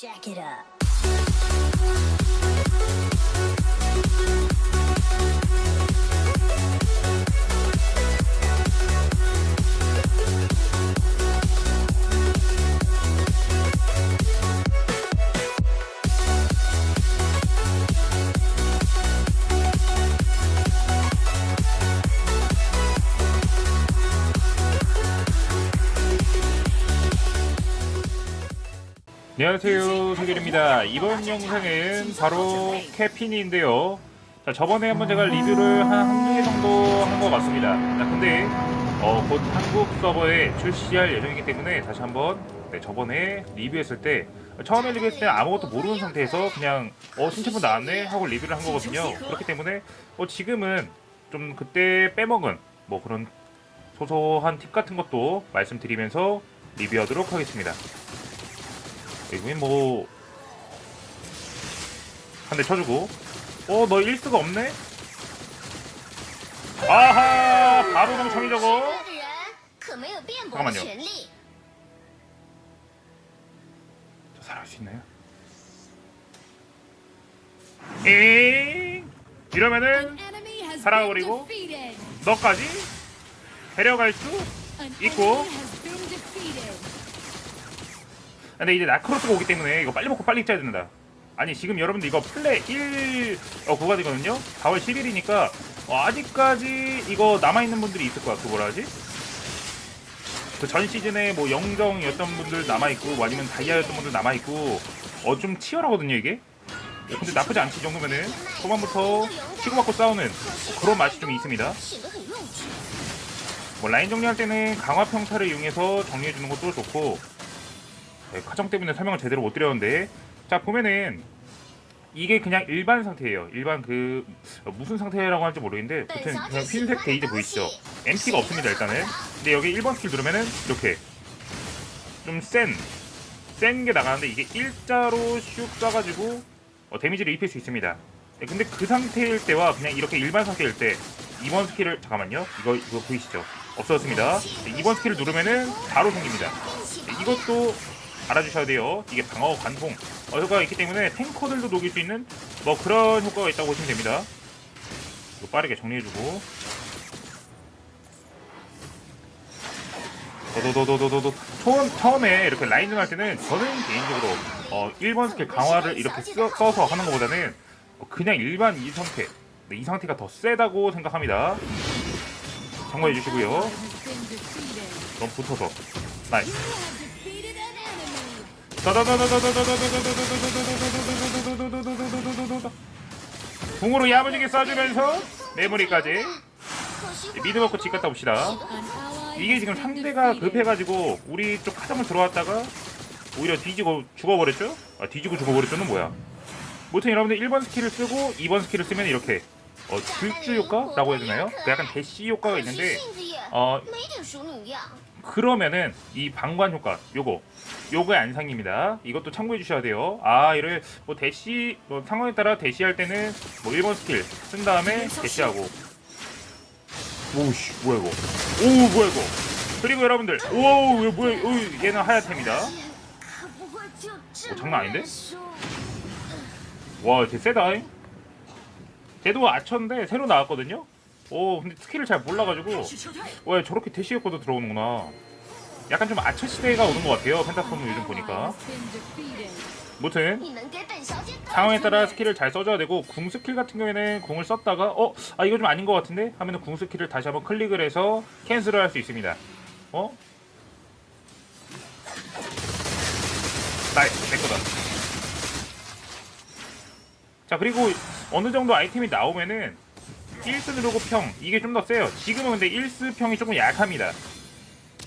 Jack it up. 안녕하세요 세결입니다. 이번 영상은 바로 캐피니인데요. 자 저번에 한번 제가 리뷰를 한 한두 개 정도 한 것 같습니다. 자 근데 어, 곧 한국 서버에 출시할 예정이기 때문에 다시 한번 네, 저번에 리뷰했을 때 처음에 리뷰했을 때 아무것도 모르는 상태에서 그냥 어 신체품 나왔네 하고 리뷰를 한 거거든요. 그렇기 때문에 어, 지금은 좀 그때 빼먹은 뭐 그런 소소한 팁 같은 것도 말씀드리면서 리뷰하도록 하겠습니다 에그민 뭐. 한 대 쳐주고. 어, 너 1수가 없네? 아하! 바로 동창이려고? 잠깐만요. 저 사람 할수 있나요? 에 이러면은 살아버리고 너까지 데려갈 수 있고 근데 이제 나크로스가 오기 때문에 이거 빨리 먹고 빨리 짜야 된다. 아니 지금 여러분들 이거 플레 1 어, 그거 되거든요. 4월 10일이니까 어, 아직까지 이거 남아 있는 분들이 있을 거야. 그 뭐라 하지? 그 전 시즌에 뭐 영정이었던 분들 남아 있고 뭐 아니면 다이아였던 분들 남아 있고 어 좀 치열하거든요 이게. 근데 나쁘지 않지 이 정도면은 초반부터 치고받고 싸우는 그런 맛이 좀 있습니다. 뭐 라인 정리할 때는 강화 평타를 이용해서 정리해주는 것도 좋고 네, 카정 때문에 설명을 제대로 못 드렸는데 자 보면은 이게 그냥 일반 상태예요. 일반 그 어, 무슨 상태라고 할지 모르겠는데 보통 그냥 흰색 게이지 보이시죠? MT가 없습니다 일단은. 근데 여기 1번 스킬 누르면은 이렇게 좀 센 센 게 나가는데 이게 일자로 슉 쏴가지고 어, 데미지를 입힐 수 있습니다. 네, 근데 그 상태일 때와 그냥 이렇게 일반 상태일 때 2번 스킬을 잠깐만요. 이거 이거 보이시죠? 없어졌습니다. 네, 2번 스킬을 누르면은 바로 생깁니다. 네, 이것도 알아주셔야 돼요. 이게 방어 관통 어, 효과가 있기 때문에 탱커들도 녹일 수 있는 뭐 그런 효과가 있다고 보시면 됩니다. 빠르게 정리해주고 도도도도도도도 처음, 처음에 이렇게 라인전 할 때는 저는 개인적으로 어, 1번 스킬 강화를 이렇게 써, 써서 하는 것보다는 어, 그냥 일반 이 상태 네, 이 상태가 더 세다고 생각합니다. 참고해 주시고요. 너무 붙어서 나이스. 공으로 야무지게 쏴주면서 메모리까지. 미드 먹고 집 갔다 옵시다. 이게 지금 상대가 급해가지고 우리 쪽 하자면 들어왔다가 오히려 뒤지고 죽어버렸죠? 아 뒤지고 죽어버렸죠는 뭐야? 무튼 여러분들 1번 스킬을 쓰고 2번 스킬을 쓰면 이렇게 어, 줄주 효과라고 해야 되나요? 그 약간 대시 효과가 있는데 어 그러면은 이 방관 효과 요거. 요거의 안상입니다. 이것도 참고해 주셔야 돼요. 아, 이래, 뭐 대시 뭐 상황에 따라 대시할 때는 뭐 1번 스킬 쓴 다음에 대시하고 오우씨 뭐야 이거 오우 뭐야 이거 그리고 여러분들 오우 이거 뭐야 오우 얘는 하얗템입니다. 오, 어, 장난 아닌데? 와걔 세다 잉? 쟤도 아천데 새로 나왔거든요? 오 근데 스킬을 잘 몰라가지고 와 저렇게 대시했고도 들어오는구나 약간 좀 아처 시대가 오는 것 같아요. 펜타폼은 요즘 보니까. 무튼 상황에 따라 스킬을 잘 써줘야 되고 궁 스킬 같은 경우에는 궁을 썼다가 어? 아 이거 좀 아닌 것 같은데? 하면 은궁 스킬을 다시 한번 클릭을 해서 캔슬을 할 수 있습니다. 어? 나이스 내 거다. 자 그리고 어느 정도 아이템이 나오면은 1스 누르고 평 이게 좀 더 세요. 지금은 근데 1스 평이 조금 약합니다.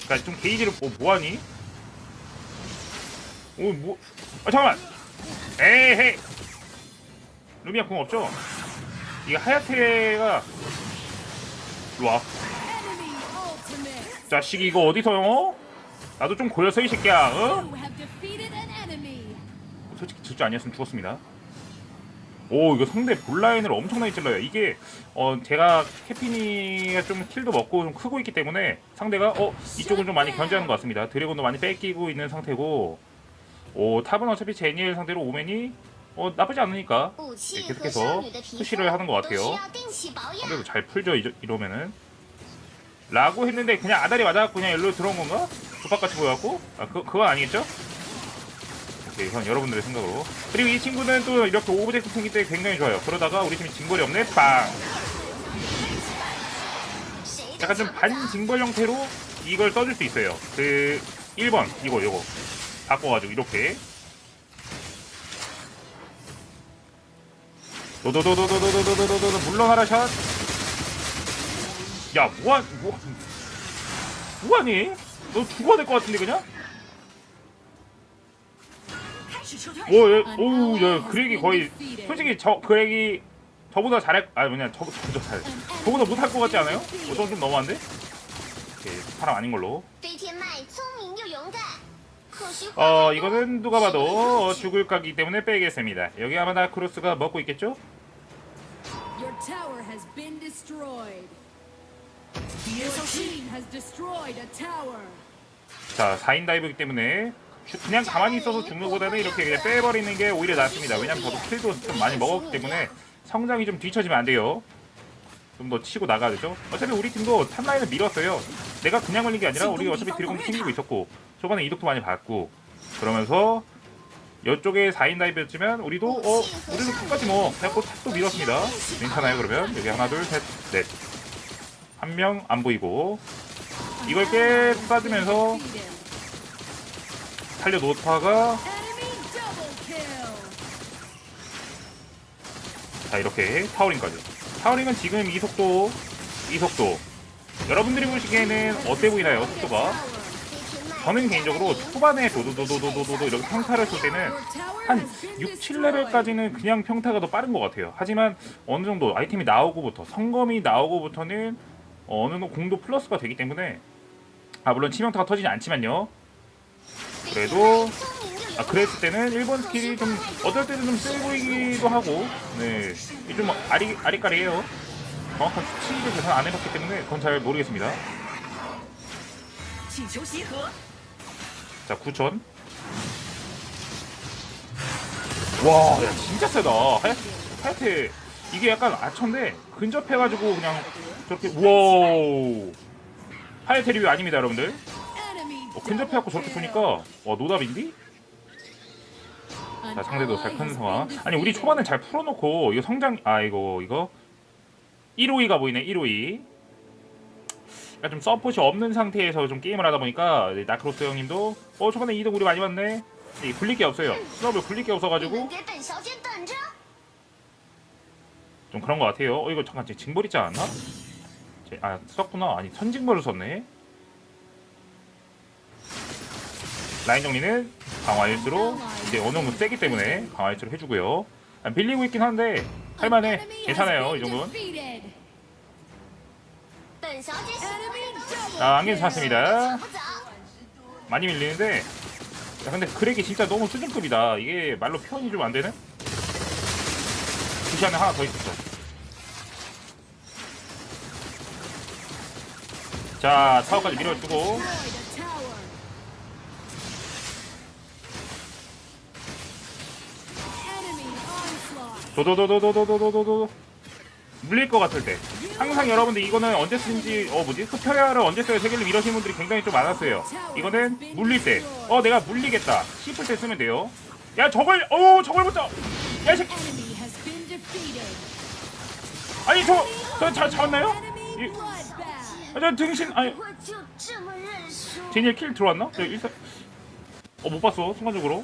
그러니까 좀 게이지를 뭐, 뭐하니? 오 뭐? 아 잠깐만 에헤이 루미아 궁 없죠? 이게 하야테가 일로와 자식이 이거 어디서 어? 나도 좀 고여서 이 새끼야 어? 솔직히 질주 아니었으면 죽었습니다 오 이거 상대 볼라인을 엄청나게 찔러요 이게 어 제가 캐피니가 좀 킬도 먹고 좀 크고 있기 때문에 상대가 어 이쪽은 좀 많이 견제하는 것 같습니다 드래곤도 많이 뺏기고 있는 상태고 오 탑은 어차피 제니엘 상대로 오맨이 어 나쁘지 않으니까 네, 계속해서 푸시를 하는 것 같아요 상대도 잘 풀죠 이러, 이러면은 라고 했는데 그냥 아다리 맞아갖고 그냥 일로 들어온 건가? 조박같이 보여갖고? 아 그, 그건 아니겠죠? 오케이 형 여러분들의 생각으로 그리고 이 친구는 또 이렇게 오브젝트 풍기 때 굉장히 좋아요 그러다가 우리 팀이 징벌이 없네 빵 약간 좀 반징벌 형태로 이걸 써줄 수 있어요 그 1번 이거 이거 바꿔가지고 이렇게 도도도도도도도도도도도 물러나라 샷. 야 뭐하 뭐 뭐하니? 너 죽어야 될 것 같은데 그냥? 오, 예, 오우, 예, 그렉이 거의 솔직히 저 그렉이 저보다 잘할 아, 아니 뭐냐 저, 저보다 잘 저보다 못할 것 같지 않아요? 어떤 좀 너무한데? 오케이 사람 아닌 걸로. 어 이거는 누가 봐도 죽을 각이기 때문에 빼겠습니다. 여기 아마 다 크로스가 먹고 있겠죠? 자 4인 다이브이기 때문에 그냥 가만히 있어서 죽는 것보다는 이렇게 그냥 빼버리는 게 오히려 낫습니다. 왜냐면 저도 킬도 좀 많이 먹었기 때문에 성장이 좀 뒤처지면 안 돼요. 좀 더 치고 나가야 되죠. 어차피 우리 팀도 탑라인을 밀었어요. 내가 그냥 걸린 게 아니라 우리 어차피 드래곤 챙기고 있었고 초반에 이득도 많이 받고 그러면서 이쪽에 4인 다이브였지만 우리도 어 우리도 끝까지 뭐 해갖고 탑도 밀었습니다. 괜찮아요 그러면 여기 하나 둘셋넷한 명 안 보이고 이걸 깨 빠지면서 살려놓다가 자 이렇게 타워링까지. 타워링은 지금 이 속도 이 속도. 여러분들이 보시기에는 어때 보이나요 속도가? 저는 개인적으로 초반에 도도도도도도도 이렇게 평타를 쏠 때는 한 6, 7레벨까지는 그냥 평타가 더 빠른 것 같아요. 하지만 어느 정도 아이템이 나오고부터 성검이 나오고부터는 어느 정도 공도 플러스가 되기 때문에 아 물론 치명타가 터지지 않지만요. 그래도 아 그랬을 때는 일본 스킬이 좀 어떨 때는 좀 세 보이기도 하고 네좀 아리 아리까리해요. 정확한 수치를 계산 안 해봤기 때문에 그건 잘 모르겠습니다. 자 9천. 와 야, 진짜 세다. 하얗, 하얗게. 이게 약간 아천데 근접해가지고 그냥 저렇게 우와 하얗테 리뷰 아닙니다 여러분들. 어, 근접해갖고 저렇게 보니까 와 노답인디? 자 상대도 잘 큰 상황. 아니 우리 초반에 잘 풀어놓고 이거 성장 아 이거 이거. 1호2가 보이네 1호2 그러니까 좀 서폿이 없는 상태에서 좀 게임을 하다 보니까 네, 나크로스 형님도 어 초반에 이득 우리 많이 봤네. 이 굴릴 게 없어요. 스노블 굴릴 게 없어가지고. 좀 그런 것 같아요. 어 이거 잠깐 징벌 있지 않았나? 아 썼구나. 아니 선징벌을 썼네. 라인 정리는 강화 일수로 이제 어느 정도 세기 때문에 강화 일수로 해주고요. 아, 빌리고 있긴 한데 할만해. 괜찮아요 이 정도는. 아, 안개 샀습니다. 많이 밀리는데 야, 근데 그렉이 진짜 너무 수준급이다. 이게 말로 표현이 좀 안 되는? 부시 그 안에 하나 더 있었어. 자, 타워까지 밀어주고 도도도도도도도도도도. 물릴 것 같을 때. 항상 여러분들 이거는 언제 쓰는지 어 뭐지? 스페어를 언제 써요? 세계를 이러시는 분들이 굉장히 좀 많았어요. 이거는 물릴 때어 내가 물리겠다. 싶을 때 쓰면 돼요. 야 저걸 어 저걸 붙어 야이 새끼. 아니 저저잘 잡았나요? 이, 아, 저 등신 아니. 제니의 킬 들어왔나? 저 일사 어못 봤어 순간적으로.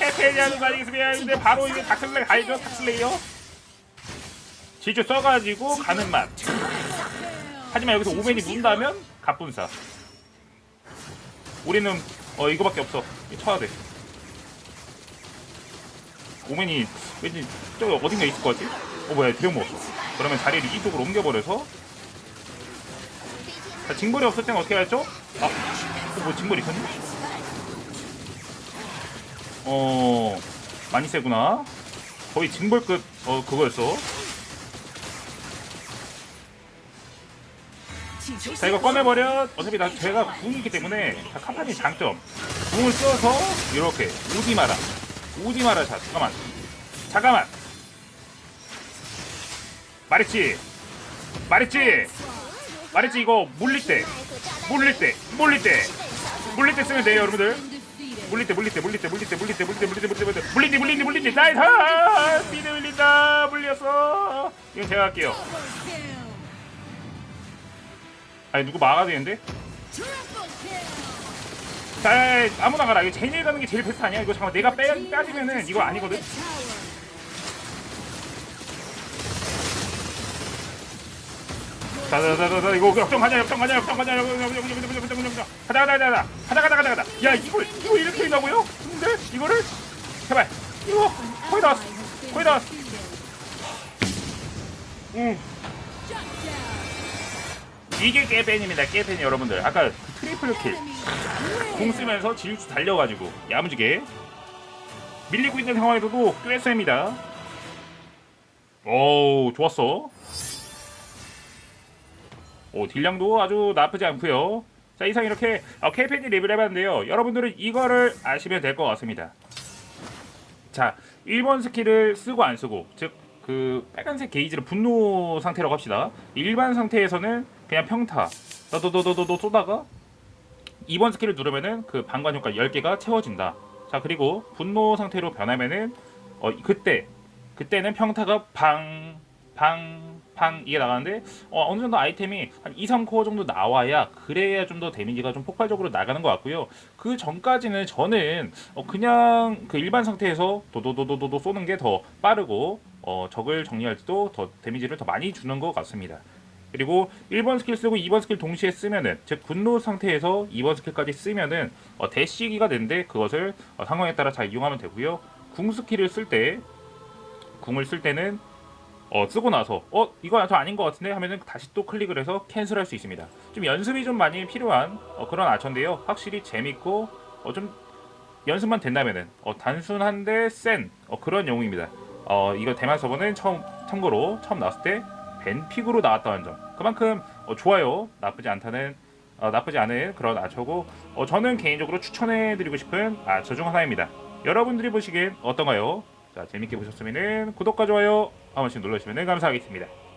해태해야 하는 거 아니겠습니까? 근데 바로 이게 닥슬레 가야죠, 닥슬레이요. 지주 써가지고 가는 맛. 하지만 여기서 오맨이 문다면 갑분사. 우리는 어 이거밖에 없어. 이 쳐야 돼. 오맨이 왠지 저기 어딘가 있을 거지? 어 뭐야 드려 먹었어. 그러면 자리를 이쪽으로 옮겨버려서 자 징벌이 없을 땐 어떻게 하죠? 아뭐 징벌이 있었니? 어 많이 세구나. 거의 징벌급 어 그거였어. 자 이거 꺼내버려. 어차피 나 제가 궁이기 때문에 자 카판이 장점. 궁을 써서 이렇게 오지 마라. 오지 마라. 자 잠깐만. 잠깐만. 말했지? 말했지? 말했지? 이거 물릴 때. 물릴 때. 물릴 때. 물릴 때 쓰면 돼요 여러분들. 물릴 때 물릴 때 물릴 때 물릴 때 물릴 때 물릴 때 물릴 때 물릴 때 물릴 때 물릴 때 물릴 때 나이스! 미드 물린다. 물렸어. 이건 제가 할게요. 아니 누구 막아야 되는데. 자 아무나 가라. 이거 제니엘 가는 게 제일 베스트 아니야? 이거 잠깐 내가 빼, 빠지면은 이거 아니거든 destroyed a tower. 자자자자 이거 역전 가자 역전 가자 가자 가자 가자 가자 가자 가자 야 이걸 이거 이렇게 된다고요? 근데 이거를 제발 이거 거의 다 왔어 거의 다 왔어 down. 이게 깨팬입니다 깨팬 여러분들 아까 그 트리플 킬 Enemy 공 쓰면서 질주 달려가지고 야무지게 밀리고 있는 상황에서도 꽤 셉니다. 오 좋았어. 오 딜량도 아주 나쁘지 않고요. 자 이상 이렇게 어, 케이펜이 리뷰를 해봤는데요. 여러분들은 이거를 아시면 될 것 같습니다. 자 1번 스킬을 쓰고 안 쓰고 즉 그 빨간색 게이지를 분노 상태라고 합시다. 일반 상태에서는 그냥 평타 너도도도도 쏘다가 2번 스킬을 누르면은 그 방관 효과 10개가 채워진다. 자, 그리고 분노 상태로 변하면은 어 그때 그때는 평타가 방, 방, 방 이게 나가는데 어, 어느 정도 아이템이 한 2, 3코어 정도 나와야 그래야 좀 더 데미지가 좀 폭발적으로 나가는 것 같고요. 그 전까지는 저는 어, 그냥 그 일반 상태에서 도도도도도도 쏘는 게 더 빠르고 어, 적을 정리할 때도 더 데미지를 더 많이 주는 것 같습니다. 그리고 1번 스킬 쓰고 2번 스킬 동시에 쓰면은 즉 분노 상태에서 2번 스킬까지 쓰면은 어, 대시기가 되는데 그것을 어, 상황에 따라 잘 이용하면 되고요. 궁 스킬을 쓸 때 궁을 쓸 때는 어, 쓰고 나서 어 이거 저 아닌 것 같은데 하면은 다시 또 클릭을 해서 캔슬할 수 있습니다. 좀 연습이 좀 많이 필요한 어, 그런 아처인데요. 확실히 재밌고 어, 좀 연습만 된다면은 어, 단순한데 센 어, 그런 영웅입니다. 어, 이거 대만 서버는 처음 참고로 처음 나왔을 때 벤픽으로 나왔다는 점 그만큼 어, 좋아요 나쁘지 않다는 어, 나쁘지 않은 그런 아처고 어, 저는 개인적으로 추천해드리고 싶은 아처 중 하나입니다. 여러분들이 보시기엔 어떤가요? 자 재밌게 보셨으면 구독과 좋아요 한 번씩 눌러주시면 감사하겠습니다.